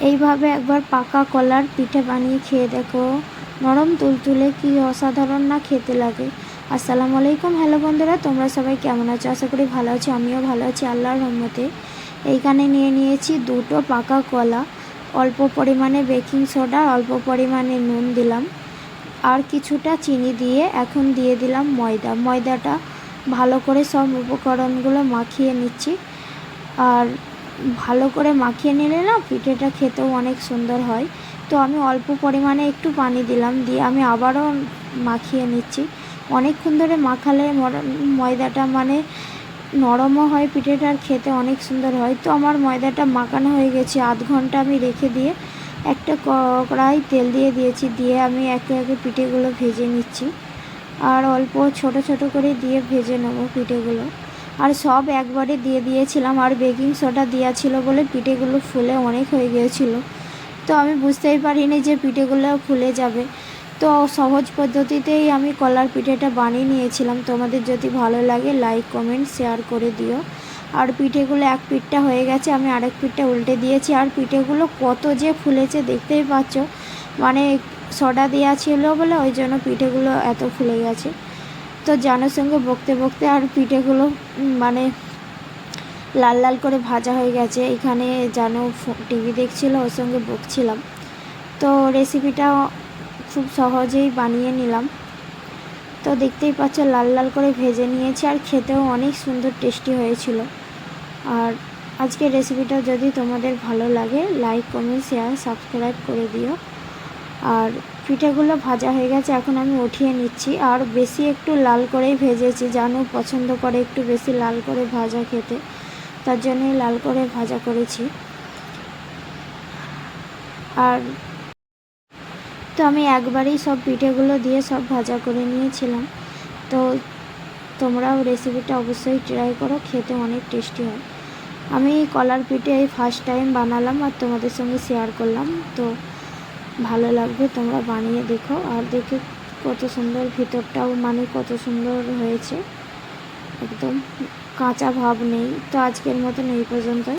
এইভাবে একবার পাকা কলার পিঠে বানিয়ে খেয়ে দেখো। নরম তুলতুলে কি অসাধারণ না খেতে লাগে। আসসালামু আলাইকুম, হ্যালো বন্ধুরা, তোমরা সবাই কেমন আছো? আশা করি ভালো আছো, আমিও ভালো আছি, আল্লাহর রহমতে। এইখানে নিয়ে নিয়েছি দুটো পাকা কলা। অল্প পরিমাণে বেকিং সোডা, অল্প পরিমাণে নুন দিলাম। আর কিছুটা চিনি দিয়ে এখন দিয়ে দিলাম ময়দা। ময়দাটা ভালো করে সব উপকরণগুলো মাখিয়ে নিচ্ছি। আর ভালো করে মাখিয়ে নিলে না পিঠেটা খেতেও অনেক সুন্দর হয়। তো আমি অল্প পরিমাণে একটু পানি দিলাম, দিয়ে আমি আবারও মাখিয়ে নিচ্ছি। অনেকক্ষণ ধরে মাখালে ময়দাটা মানে নরমও হয় পিঠেটা আর খেতে অনেক সুন্দর হয়। তো আমার ময়দাটা মাখানো হয়ে গেছে, আধ ঘণ্টা আমি রেখে দিয়ে একটা কড়াই তেল দিয়ে দিয়েছি, দিয়ে আমি একে একে পিঠেগুলো ভেজে নিচ্ছি। আর অল্প ছোট ছোট করে দিয়ে ভেজে নেব পিঠেগুলো। আর সব একবারে দিয়ে দিয়েছিলাম আর বেকিং সোডা দেওয়া ছিল বলে পিঠেগুলো ফুলে অনেক হয়ে গিয়েছিল। তো আমি বুঝতেই পারিনি যে পিঠেগুলো ফুলে যাবে। তো সহজ পদ্ধতিতেই আমি কলার পিঠেটা বানিয়ে নিয়েছিলাম। তোমাদের যদি ভালো লাগে লাইক কমেন্ট শেয়ার করে দিও। আর পিঠেগুলো এক পিঠটা হয়ে গেছে, আমি আরেক পিঠটা উল্টে দিয়েছি। আর পিঠেগুলো কত যে ফুলেছে দেখতেই পাচ্ছ। মানে সোডা দেওয়া ছিল বলে, ওই জন্য পিঠেগুলো এত ফুলে গেছে। তো জানের সঙ্গে বকতে বকতে আর পিঠেগুলো মানে লাল লাল করে ভাজা হয়ে গেছে। এখানে জানো টিভি দেখছিল, ওর সঙ্গে বকছিলাম। তো রেসিপিটা খুব সহজেই বানিয়ে নিলাম। তো দেখতেই পাচ্ছ, লাল লাল করে ভেজে নিয়েছি আর খেতেও অনেক সুন্দর টেস্টি হয়েছিল। আর আজকের রেসিপিটা যদি তোমাদের ভালো লাগে লাইক কমেন্ট শেয়ার সাবস্ক্রাইব করে দিও। আর পিঠেগুলো ভাজা হয়ে গেছে, এখন আমি উঠিয়ে নিচ্ছি। আর বেশি একটু লাল করেই ভেজেছি, জানো পছন্দ করে একটু বেশি লাল করে ভাজা খেতে। তার জন্যই লাল করে ভাজা করেছি। আর তো আমি একবারেই সব পিঠেগুলো দিয়ে সব ভাজা করে নিয়েছিলাম। তো তোমরাও রেসিপিটা অবশ্যই ট্রাই করো, খেতে অনেক টেস্টি হয়। আমি কলার পিঠে এই ফার্স্ট টাইম বানালাম আর তোমাদের সঙ্গে শেয়ার করলাম। তো ভালো লাগবে, তোমরা বানিয়ে দেখো। আর দেখে কত সুন্দর ভিতরটাও মানে কত সুন্দর হয়েছে। একদম কাঁচা ভাব নেই। তো আজকের মতন এই পর্যন্ত